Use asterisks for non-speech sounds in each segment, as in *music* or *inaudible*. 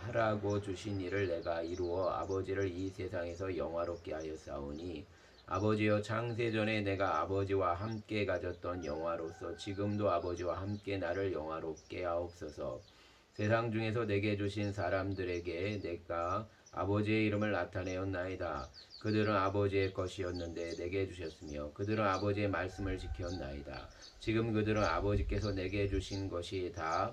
하- 하라고 주신 일을 내가 이루어 아버지를 이 세상에서 영화롭게 하였사오니 아버지여 창세전에 내가 아버지와 함께 가졌던 영화로서 지금도 아버지와 함께 나를 영화롭게 하옵소서. 세상 중에서 내게 주신 사람들에게 내가 아버지의 이름을 나타내었나이다. 그들은 아버지의 것이었는데 내게 주셨으며 그들은 아버지의 말씀을 지켰나이다. 지금 그들은 아버지께서 내게 주신 것이 다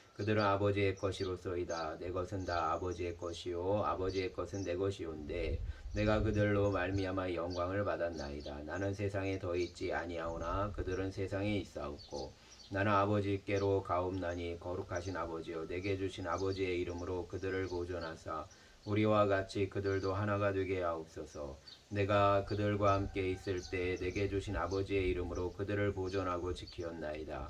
그들은 아버지의 것이로소이다. 내 것은 다 아버지의 것이요 아버지의 것은 내 것이온데 내가 그들로 말미암아 영광을 받았나이다. 나는 세상에 더 있지 아니하오나 그들은 세상에 있사옵고 나는 아버지께로 가옵나니 거룩하신 아버지여 내게 주신 아버지의 이름으로 그들을 보존하사 우리와 같이 그들도 하나가 되게 하옵소서. 내가 그들과 함께 있을 때 내게 주신 아버지의 이름으로 그들을 보존하고 지키었나이다.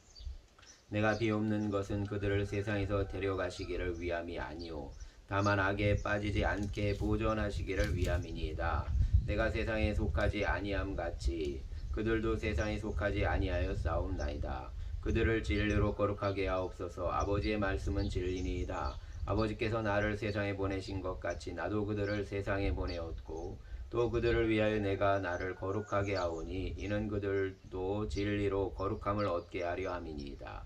내가 비옵는 것은 그들을 세상에서 데려가시기를 위함이 아니오 다만 악에 빠지지 않게 보존하시기를 위함이니이다. 내가 세상에 속하지 아니함 같이 그들도 세상에 속하지 아니하여 싸움나이다. 그들을 진리로 거룩하게 하옵소서. 아버지의 말씀은 진리니이다. 아버지께서 나를 세상에 보내신 것 같이 나도 그들을 세상에 보내었고 또 그들을 위하여 내가 나를 거룩하게 하오니 이는 그들도 진리로 거룩함을 얻게 하려 함이니이다.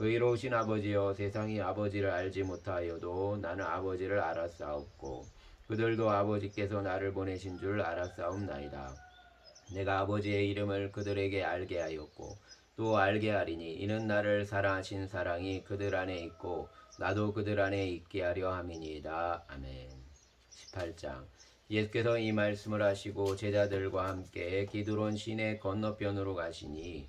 의로우신 아버지여 세상이 아버지를 알지 못하여도 나는 아버지를 알았사옵고 그들도 아버지께서 나를 보내신 줄 알았사옵나이다. 내가 아버지의 이름을 그들에게 알게 하였고 또 알게 하리니 이는 나를 사랑하신 사랑이 그들 안에 있고 나도 그들 안에 있게 하려 함이니이다. 아멘. 18장 예수께서 이 말씀을 하시고 제자들과 함께 기드론 시내 건너편으로 가시니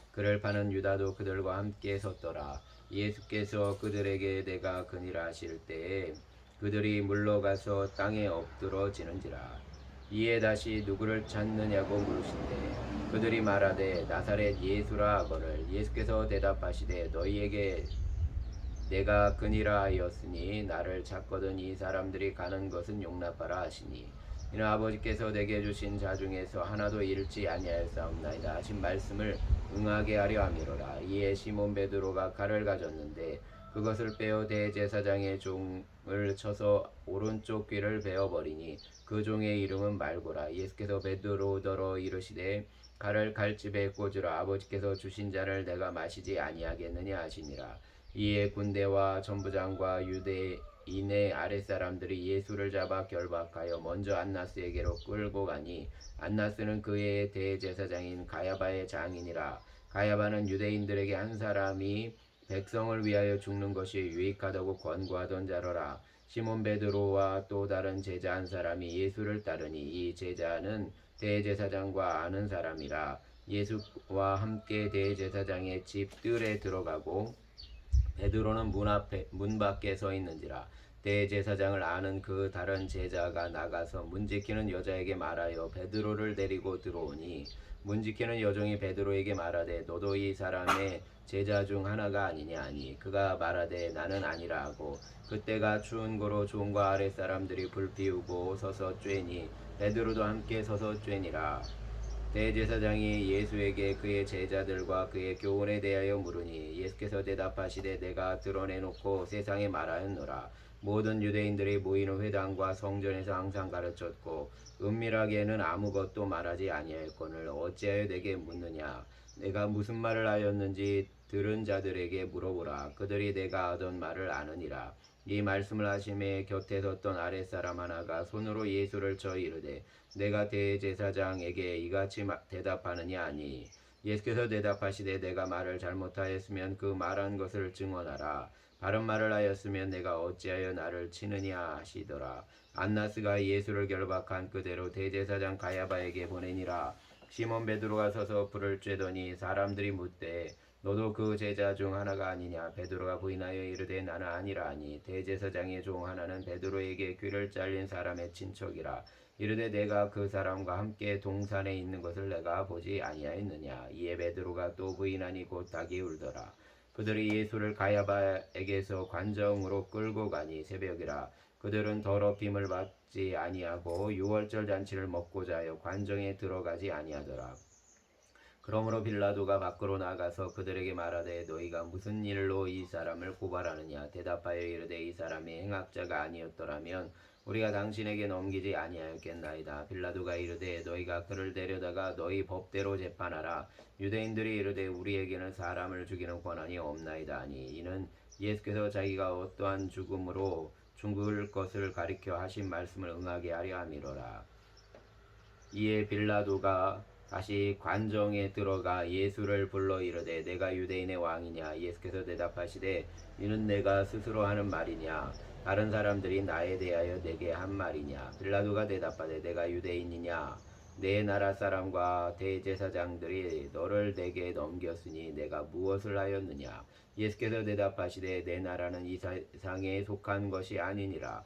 그를 파는 유다도 그들과 함께 섰더라. 예수께서 그들에게 내가 그니라 하실 때에 그들이 물러가서 땅에 엎드러지는지라. 이에 다시 누구를 찾느냐고 물으신대. 그들이 말하되 나사렛 예수라 하거늘. 예수께서 대답하시되 너희에게 내가 그니라 하였으니 나를 찾거든 이 사람들이 가는 것은 용납하라 하시니 이는 아버지께서 내게 주신 자 중에서 하나도 잃지 아니하였사옵나이다 하신 말씀을 응하게 하려 함이로라. 이에 시몬 베드로가 칼을 가졌는데 그것을 빼어 대제사장의 종을 쳐서 오른쪽 귀를 베어 버리니 그 종의 이름은 말고라. 예수께서 베드로더러 이르시되 칼을 칼집에 꽂으라 아버지께서 주신 자를 내가 마시지 아니하겠느냐 하시니라. 이에 군대와 전부장과 유대 인의 아랫사람들이 예수를 잡아 결박하여 먼저 안나스에게로 끌고 가니 안나스는 그의 대제사장인 가야바의 장인이라. 가야바는 유대인들에게 한 사람이 백성을 위하여 죽는 것이 유익하다고 권고하던 자로라. 시몬 베드로와 또 다른 제자 한 사람이 예수를 따르니 이 제자는 대제사장과 아는 사람이라. 예수와 함께 대제사장의 집 뜰에 들어가고 베드로는 문 앞에 문 밖에 서 있는지라 대제사장을 아는 그 다른 제자가 나가서 문 지키는 여자에게 말하여 베드로를 데리고 들어오니 문 지키는 여종이 베드로에게 말하되 너도 이 사람의 제자 중 하나가 아니냐 하니 그가 말하되 나는 아니라 하고 그때가 추운 고로 종과 아랫 사람들이 불 피우고 서서 쬐니 베드로도 함께 서서 쬐니라 대제사장이 예수에게 그의 제자들과 그의 교훈에 대하여 물으니 예수께서 대답하시되 내가 드러내놓고 세상에 말하였노라. 모든 유대인들이 모이는 회당과 성전에서 항상 가르쳤고 은밀하게는 아무것도 말하지 아니하였거늘 어찌하여 내게 묻느냐? 내가 무슨 말을 하였는지 들은 자들에게 물어보라. 그들이 내가 하던 말을 아느니라. 이 말씀을 하심에 곁에 섰던 아랫사람 하나가 손으로 예수를 쳐 이르되 내가 대제사장에게 이같이 마- 대답하느냐 하니? 예수께서 대답하시되 내가 말을 잘못하였으면 그 말한 것을 증언하라. 바른 말을 하였으면 내가 어찌하여 나를 치느냐 하시더라. 안나스가 예수를 결박한 그대로 대제사장 가야바에게 보내니라. 시몬 베드로가 서서 불을 쬐더니 사람들이 묻되 너도 그 제자 중 하나가 아니냐? 베드로가 부인하여 이르되 나는 아니라 하니 대제사장의 종 하나는 베드로에게 귀를 잘린 사람의 친척이라. 이르되 내가 그 사람과 함께 동산에 있는 것을 내가 보지 아니하였느냐? 이에 베드로가 또 부인하니 곧 닭이 울더라. 그들이 예수를 가야바에게서 관정으로 끌고 가니 새벽이라. 그들은 더럽힘을 받지 아니하고 유월절 잔치를 먹고자 하여 관정에 들어가지 아니하더라 그러므로 빌라도가 밖으로 나가서 그들에게 말하되 너희가 무슨 일로 이 사람을 고발하느냐? 대답하여 이르되 이 사람이 행악자가 아니었더라면 우리가 당신에게 넘기지 아니하였겠나이다. 빌라도가 이르되 너희가 그를 데려다가 너희 법대로 재판하라. 유대인들이 이르되 우리에게는 사람을 죽이는 권한이 없나이다 하니 이는 예수께서 자기가 어떠한 죽음으로 죽을 것을 가리켜 하신 말씀을 응하게 하려 함이로라. 이에 빌라도가 다시 관정에 들어가 예수를 불러 이르되 내가 유대인의 왕이냐? 예수께서 대답하시되 이는 내가 스스로 하는 말이냐? 다른 사람들이 나에 대하여 내게 한 말이냐? 빌라도가 대답하되 내가 유대인이냐? 내 나라 사람과 대제사장들이 너를 내게 넘겼으니 내가 무엇을 하였느냐? 예수께서 대답하시되 내 나라는 이 세상에 속한 것이 아니니라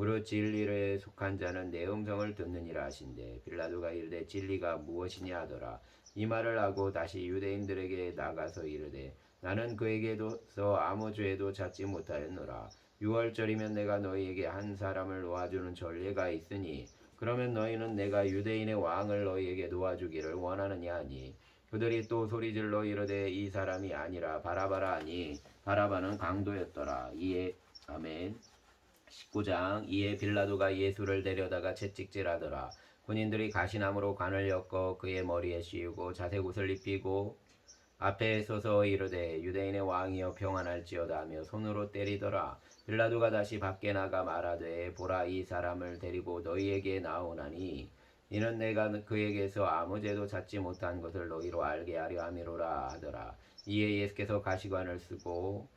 무릇 진리에 속한 자는 내 음성을 듣느니라 하신대. 빌라도가 이르되 진리가 무엇이냐 하더라. 이 말을 하고 다시 유대인들에게 나가서 이르되 나는 그에게도서 아무 죄도 찾지 못하였노라. 유월절이면 내가 너희에게 한 사람을 놓아주는 전례가 있으니 그러면 너희는 내가 유대인의 왕을 너희에게 놓아주기를 원하느냐 하니 그들이 또 소리질러 이르되 이 사람이 아니라 바라바라 하니 바라바는 강도였더라. 이에 아멘 19장 이에 빌라도가 예수를 데려다가 채찍질하더라. 군인들이 가시나무로 관을 엮어 그의 머리에 씌우고 자색옷을 입히고 앞에 서서 이르되 유대인의 왕이여 평안할지어다 하며 손으로 때리더라. 빌라도가 다시 밖에 나가 말하되 보라 이 사람을 데리고 너희에게 나오나니 이는 내가 그에게서 아무 죄도 찾지 못한 것을 너희로 알게 하려 함이로라 하더라. 이에 예수께서 가시관을 쓰고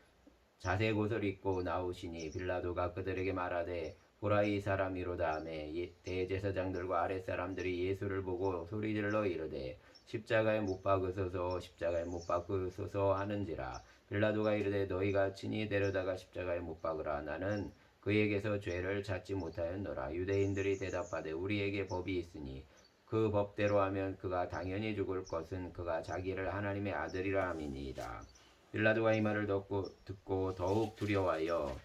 자색 옷을 입고 나오시니 빌라도가 그들에게 말하되 보라 이 사람이로다 하매 예- 대제사장들과 아랫사람들이 예수를 보고 소리질러 이르되 십자가에 못 박으소서 십자가에 못 박으소서 하는지라. 빌라도가 이르되 너희가 친히 데려다가 십자가에 못 박으라. 나는 그에게서 죄를 찾지 못하였노라. 유대인들이 대답하되 우리에게 법이 있으니 그 법대로 하면 그가 당연히 죽을 것은 그가 자기를 하나님의 아들이라 함이니이다 빌라도가 이 말을 듣고, 듣고 더욱 두려워하여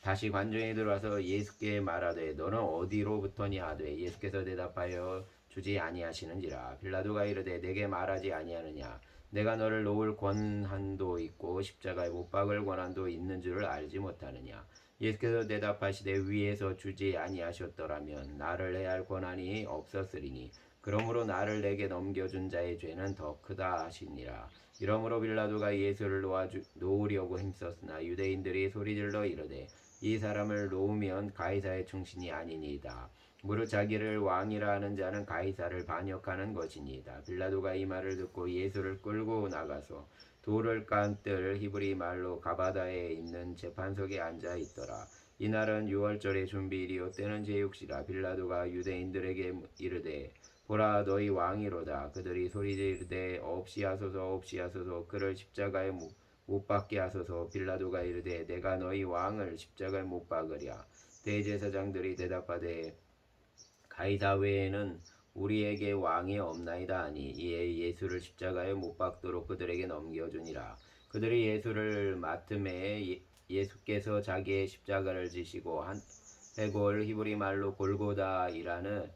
다시 관중에 들어와서 예수께 말하되 너는 어디로부터냐 하되 예수께서 대답하여 주지 아니하시는지라. 빌라도가 이르되 내게 말하지 아니하느냐. 내가 너를 놓을 권한도 있고 십자가에 못 박을 권한도 있는 줄을 알지 못하느냐. 예수께서 대답하시되 위에서 주지 아니하셨더라면 나를 해할 권한이 없었으리니 그러므로 나를 내게 넘겨준 자의 죄는 더 크다 하시니라 이러므로 빌라도가 예수를 놓아주, 놓으려고 힘썼으나 유대인들이 소리질러 이르되 이 사람을 놓으면 가이사의 충신이 아니니이다. 무릇 자기를 왕이라 하는 자는 가이사를 반역하는 것이니이다. 빌라도가 이 말을 듣고 예수를 끌고 나가서 돌을 깐뜰 히브리 말로 가바다에 있는 재판석에 앉아 있더라. 이날은 유월절의 준비일이요 때는 제육시라 빌라도가 유대인들에게 이르되 보라 너희 왕이로다. 그들이 소리지르되 없이 하소서 없이 하소서. 그를 십자가에 못, 못 박게 하소서. 빌라도가 이르되 내가 너희 왕을 십자가에 못 박으랴. 대제사장들이 대답하되 가이사 외에는 우리에게 왕이 없나이다 하니 이에 예수를 십자가에 못 박도록 그들에게 넘겨주니라. 그들이 예수를 맡음에 예- 예수께서 자기의 십자가를 지시고 한 해골 히브리 말로 골고다이라는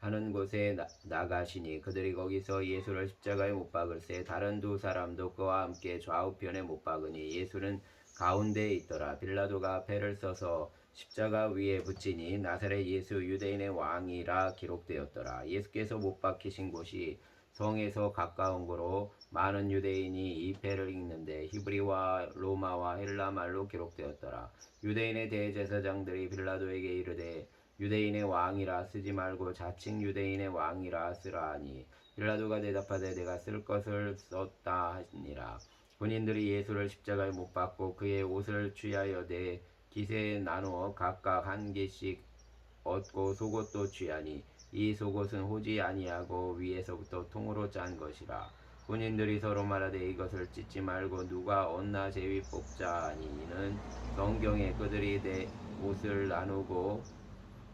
하는 곳에 나, 나가시니 그들이 거기서 예수를 십자가에 못 박을새 다른 두 사람도 그와 함께 좌우편에 못 박으니 예수는 가운데에 있더라. 빌라도가 배를 써서 십자가 위에 붙이니 나사렛 예수 유대인의 왕이라 기록되었더라. 예수께서 못 박히신 곳이 성에서 가까운 거로 많은 유대인이 이 배를 읽는데 히브리와 로마와 헬라 말로 기록되었더라. 유대인의 대제사장들이 빌라도에게 이르되 유대인의 왕이라 쓰지 말고 자칭 유대인의 왕이라 쓰라 하니 빌라도가 대답하되 내가 쓸 것을 썼다 하니라. 군인들이 예수를 십자가에 못 박고 그의 옷을 취하여 내 기세에 나누어 각각 한 개씩 얻고 속옷도 취하니 이 속옷은 호지 아니하고 위에서부터 통으로 짠 것이라. 군인들이 서로 말하되 이것을 찢지 말고 누가 얻나 제위 뽑자 하니 이는 성경에 그들이 내 옷을 나누고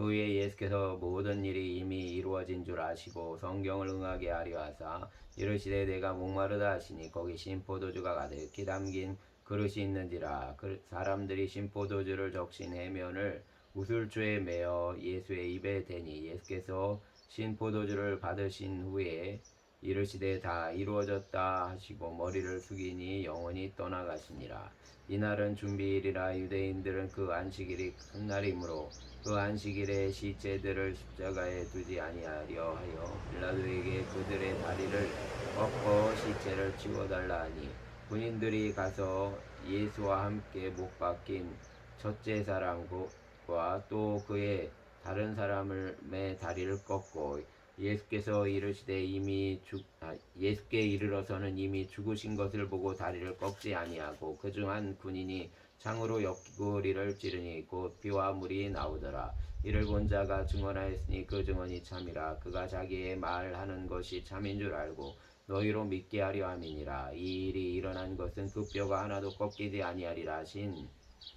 그 후에 예수께서 모든 일이 이미 이루어진 줄 아시고 성경을 응하게 하려 하사 이르시되 내가 목마르다 하시니 거기 신포도주가 가득히 담긴 그릇이 있는지라. 그 사람들이 신포도주를 적신 해면을 우술주에 매어 예수의 입에 대니 예수께서 신포도주를 받으신 후에 이르시되 다 이루어졌다 하시고 머리를 숙이니 영원히 떠나가시니라. 이날은 준비일이라 유대인들은 그 안식일이 큰 날이므로 그 안식일에 시체들을 십자가에 두지 아니하려 하여 빌라도에게 그들의 다리를 꺾어 시체를 치워달라 하니 군인들이 가서 예수와 함께 못 박힌 첫째 사람과 또 그의 다른 사람의 다리를 꺾고 예수께서 이르시되 이미 죽 아, 예수께 이르러서는 이미 죽으신 것을 보고 다리를 꺾지 아니하고 그 중 한 군인이 창으로 옆구리를 찌르니 곧 피와 물이 나오더라. 이를 본 자가 증언하였으니 그 증언이 참이라. 그가 자기의 말하는 것이 참인 줄 알고 너희로 믿게 하려 함이니라. 이 일이 일어난 것은 그 뼈가 하나도 꺾이지 아니하리라 하신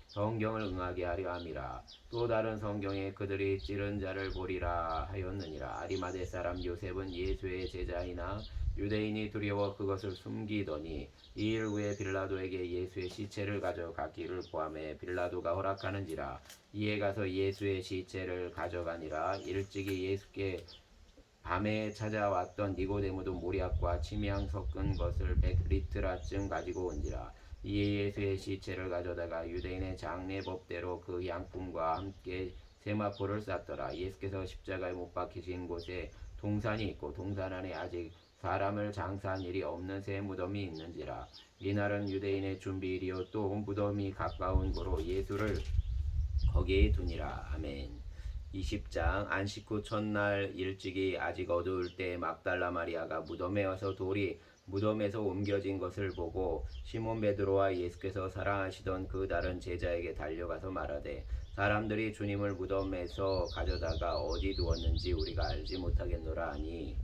성경을 응하게 하려 함이라. 또 다른 성경에 그들이 찌른 자를 보리라 하였느니라. 아리마대 사람 요셉은 예수의 제자이나 유대인이 두려워 그것을 숨기더니 이일 후에 빌라도에게 예수의 시체를 가져가기를 구하매 빌라도가 허락하는지라. 이에 가서 예수의 시체를 가져가니라. 일찍이 예수께 밤에 찾아왔던 니고데모도 모략과 침향 섞은 것을 백 리트라쯤 가지고 온지라 이에 예수의 시체를 가져다가 유대인의 장례법대로 그 양품과 함께 세마포를 쌌더라. 예수께서 십자가에 못 박히신 곳에 동산이 있고 동산 안에 아직 사람을 장사한 일이 없는 새 무덤이 있는지라. 이날은 유대인의 준비일이요. 또 무덤이 가까운 고로 예수를 거기에 두니라. 아멘. 20장 안식 후 첫날 일찍이 아직 어두울 때 막달라 마리아가 무덤에 와서 돌이 무덤에서 옮겨진 것을 보고 시몬 베드로와 예수께서 사랑하시던 그 다른 제자에게 달려가서 말하되 사람들이 주님을 무덤에서 가져다가 어디 두었는지 우리가 알지 못하겠노라 하니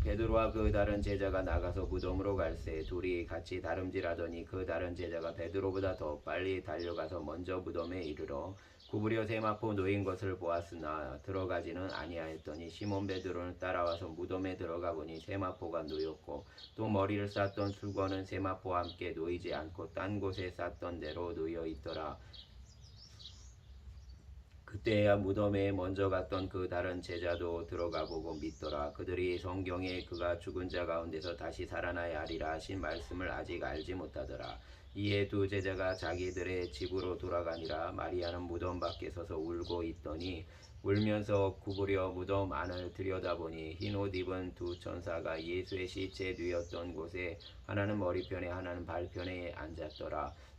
베드로와 그 다른 제자가 나가서 무덤으로 갈새 둘이 같이 다름질하더니 그 다른 제자가 베드로보다 더 빨리 달려가서 먼저 무덤에 이르러 구부려 세마포 놓인 것을 보았으나 들어가지는 아니하였더니 시몬 베드로는 따라와서 무덤에 들어가 보니 세마포가 놓였고 또 머리를 쌌던 수건은 세마포와 함께 놓이지 않고 딴 곳에 쌌던 대로 놓여 있더라. 그때야 무덤에 먼저 갔던 그 다른 제자도 들어가 보고 믿더라. 그들이 성경에 그가 죽은 자 가운데서 다시 살아나야 하리라 하신 말씀을 아직 알지 못하더라. 이에 두 제자가 자기들의 집으로 돌아가니라 마리아는 무덤 밖에 서서 울고 있더니 울면서 구부려 무덤 안을 들여다보니 흰 옷 입은 두 천사가 예수의 시체 누였던 곳에 하나는 머리편에 하나는 발편에 앉았더라.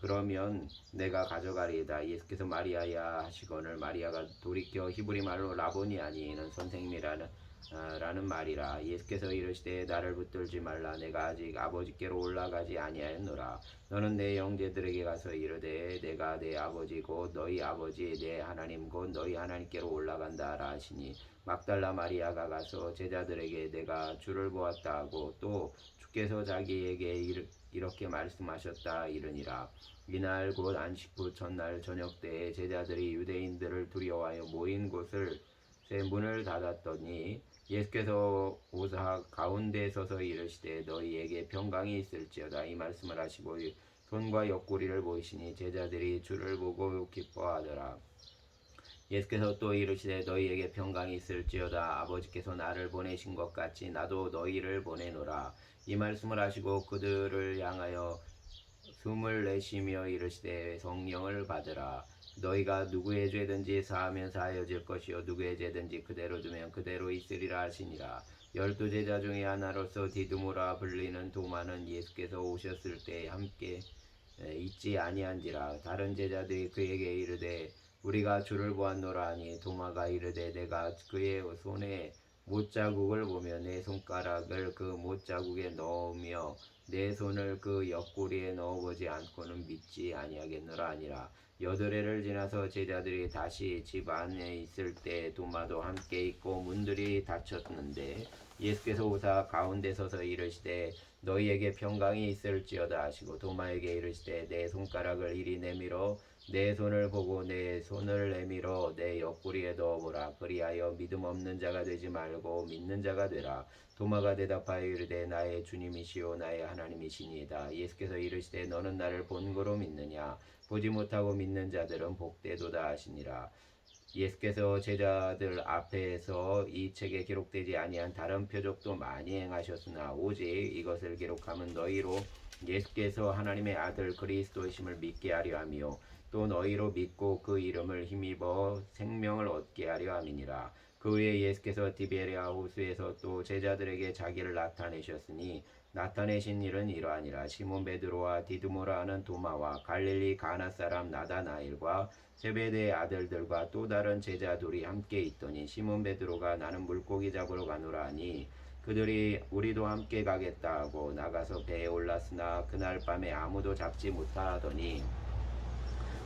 그러면 내가 가져가리이다. 예수께서 마리아야 하시거늘 마리아가 돌이켜 히브리 말로 라보니 아니는 선생님이라는 아, 라는 말이라 예수께서 이르시되 나를 붙들지 말라. 내가 아직 아버지께로 올라가지 아니하였노라. 너는 내 형제들에게 가서 이르되 내가 내 아버지고 너희 아버지 내 하나님 곧 너희 하나님께로 올라간다라 하시니 막달라 마리아가 가서 제자들에게 내가 주를 보았다 하고 또 주께서 자기에게 이르, 이렇게 말씀하셨다 이르니라. 이날 곧 안식 후 첫날 저녁 때에 제자들이 유대인들을 두려워하여 모인 곳을 새 문을 닫았더니 예수께서 오사 가운데 서서 이르시되 너희에게 평강이 있을지어다. 이 말씀을 하시고 손과 옆구리를 보이시니 제자들이 주를 보고 기뻐하더라. 예수께서 또 이르시되 너희에게 평강이 있을지어다. 아버지께서 나를 보내신 것 같이 나도 너희를 보내노라. 이 말씀을 하시고 그들을 향하여 숨을 내쉬며 이르시되 성령을 받으라 너희가 누구의 죄든지 사하면 사하여질 것이요. 누구의 죄든지 그대로 두면 그대로 있으리라 하시니라. 열두 제자 중에 하나로서 디두모라 불리는 도마는 예수께서 오셨을 때 함께 에, 있지 아니한지라. 다른 제자들이 그에게 이르되 우리가 주를 보았노라 하니 도마가 이르되 내가 그의 손에 못자국을 보며 내 손가락을 그 못자국에 넣으며 내 손을 그 옆구리에 넣어보지 않고는 믿지 아니하겠노라 하니라 여드레를 지나서 제자들이 다시 집 안에 있을 때 도마도 함께 있고 문들이 닫혔는데 예수께서 오사 가운데 서서 이르시되 너희에게 평강이 있을지어다. 하시고 도마에게 이르시되 내 손가락을 이리 내밀어 내 손을 보고 내 손을 내밀어 내 옆구리에 넣어보라. 그리하여 믿음 없는 자가 되지 말고 믿는 자가 되라. 도마가 대답하여 이르되 나의 주님이시요 나의 하나님이시니이다. 예수께서 이르시되 너는 나를 본거로 믿느냐? 보지 못하고 믿는 자들은 복되도다 하시니라. 예수께서 제자들 앞에서 이 책에 기록되지 아니한 다른 표적도 많이 행하셨으나 오직 이것을 기록하면 너희로 예수께서 하나님의 아들 그리스도이심을 믿게 하려 하며 또 너희로 믿고 그 이름을 힘입어 생명을 얻게 하려 함이니라. 그 후에 예수께서 디베리아 호수에서 또 제자들에게 자기를 나타내셨으니 나타내신 일은 이러하니라 시몬 베드로와 디드모라 하는 도마와 갈릴리 가나 사람 나다나일과 세베대의 아들들과 또 다른 제자들이 함께 있더니 시몬 베드로가 나는 물고기 잡으러 가노라 하니 그들이 우리도 함께 가겠다 하고 나가서 배에 올랐으나 그날 밤에 아무도 잡지 못하더니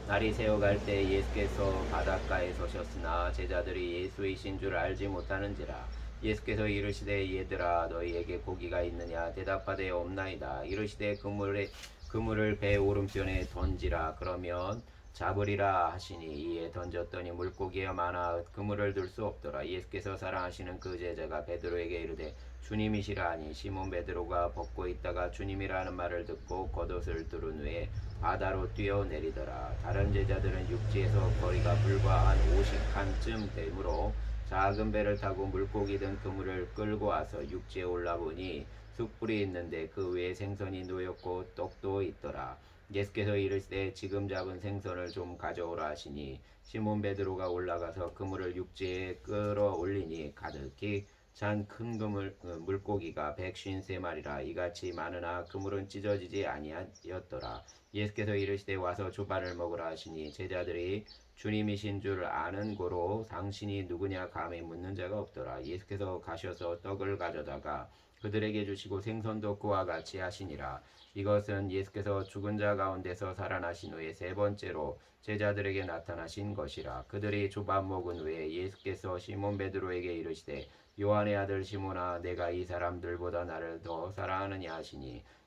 날이 새어갈 때 예수께서 바닷가에 서셨으나 제자들이 예수이신 줄 알지 못하는지라 예수께서 이르시되 얘들아 너희에게 고기가 있느냐? 대답하되 없나이다. 이르시되 그물에 그물을 배 오른편에 던지라. 그러면 잡으리라 하시니 이에 던졌더니 물고기가 많아 그물을 들 수 없더라. 예수께서 사랑하시는 그 제자가 베드로에게 이르되 주님이시라 하니 시몬 베드로가 벗고 있다가 주님이라는 말을 듣고 겉옷을 두른 후에 바다로 뛰어내리더라. 다른 제자들은 육지에서 거리가 불과 한 50칸쯤 되므로 작은 배를 타고 물고기 든 그물을 끌고 와서 육지에 올라보니 숯불이 있는데 그 위에 생선이 놓였고 떡도 있더라. 예수께서 이르시되 지금 잡은 생선을 좀 가져오라 하시니 시몬 베드로가 올라가서 그물을 육지에 끌어올리니 가득히 찬큰 그물 어, 물고기가 백쉰세 마리라 이같이 많으나 그물은 찢어지지 아니하였더라. 예수께서 이르시되 와서 조반을 먹으라 하시니 제자들이 주님이신 줄 아는 고로 당신이 누구냐 감히 묻는 자가 없더라. 예수께서 가셔서 떡을 가져다가 그들에게 주시고 생선도 그와 같이 하시니라. 이것은 예수께서 죽은 자 가운데서 살아나신 후에 세 번째로 제자들에게 나타나신 것이라. 그들이 조밥 먹은 후에 예수께서 시몬 베드로에게 이르시되 요한의 아들 시몬아 내가 이 사람들보다 나를 더 사랑하느냐 하시니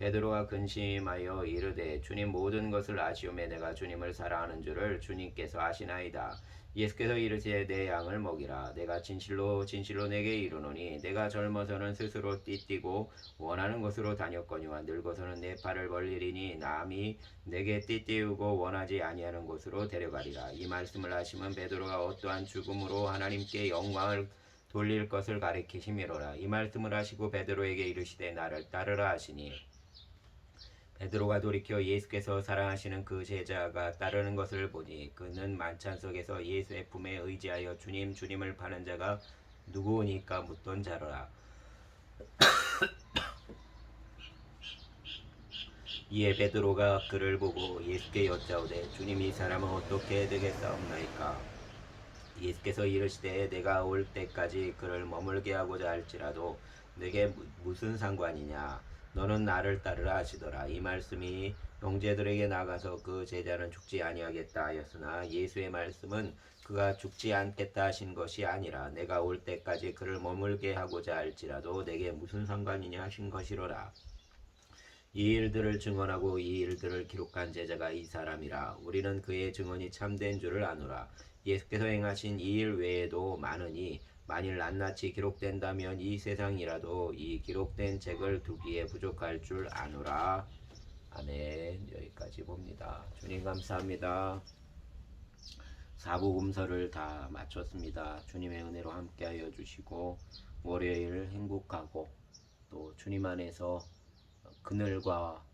베드로가 근심하여 이르되 주님 모든 것을 아시오매 내가 주님을 사랑하는 줄을 주님께서 아시나이다. 예수께서 이르시되 내 양을 먹이라. 내가 진실로 진실로 내게 이르노니 내가 젊어서는 스스로 띠띠고 원하는 곳으로 다녔거니와 늙어서는 내 팔을 벌리리니 남이 내게 띠띠우고 원하지 아니하는 곳으로 데려가리라. 이 말씀을 하시면 베드로가 어떠한 죽음으로 하나님께 영광을 돌릴 것을 가리키심이로라. 이 말씀을 하시고 베드로에게 이르시되 나를 따르라 하시니 베드로가 돌이켜 예수께서 사랑하시는 그 제자가 따르는 것을 보니 그는 만찬 속에서 예수의 품에 의지하여 주님 주님을 파는 자가 누구오니까 묻던 자로라. *coughs* 이에 베드로가 그를 보고 예수께 여짜오되 주님 이 사람은 어떻게 되겠사옵나이까? 예수께서 이르시되 내가 올 때까지 그를 머물게 하고자 할지라도 내게 무- 무슨 상관이냐 너는 나를 따르라 하시더라. 이 말씀이 형제들에게 나가서 그 제자는 죽지 아니하겠다 하였으나 예수의 말씀은 그가 죽지 않겠다 하신 것이 아니라 내가 올 때까지 그를 머물게 하고자 할지라도 내게 무슨 상관이냐 하신 것이로라. 이 일들을 증언하고 이 일들을 기록한 제자가 이 사람이라. 우리는 그의 증언이 참된 줄을 아노라. 예수께서 행하신 이 일 외에도 많으니 만일 낱낱이 기록된다면 이 세상이라도 이 기록된 책을 두기에 부족할 줄 아노라. 아멘. 여기까지 봅니다. 주님 감사합니다. 사복음서를 다 마쳤습니다. 주님의 은혜로 함께하여 주시고 월요일 행복하고 또 주님 안에서 그늘과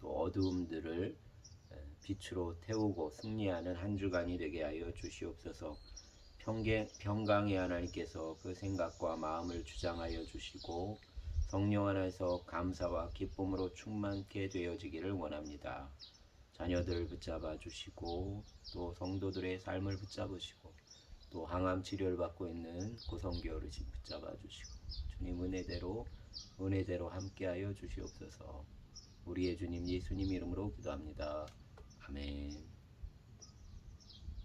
또 어두움들을 빛으로 태우고 승리하는 한 주간이 되게 하여 주시옵소서. 평강, 평강의 하나님께서 그 생각과 마음을 주장하여 주시고 성령 안에서 감사와 기쁨으로 충만케 되어지기를 원합니다. 자녀들을 붙잡아 주시고 또 성도들의 삶을 붙잡으시고 또 항암 치료를 받고 있는 고성교 어르신 붙잡아 주시고 주님 은혜대로 은혜대로 함께하여 주시옵소서. 우리의 주님 예수님 이름으로 기도합니다. 아멘.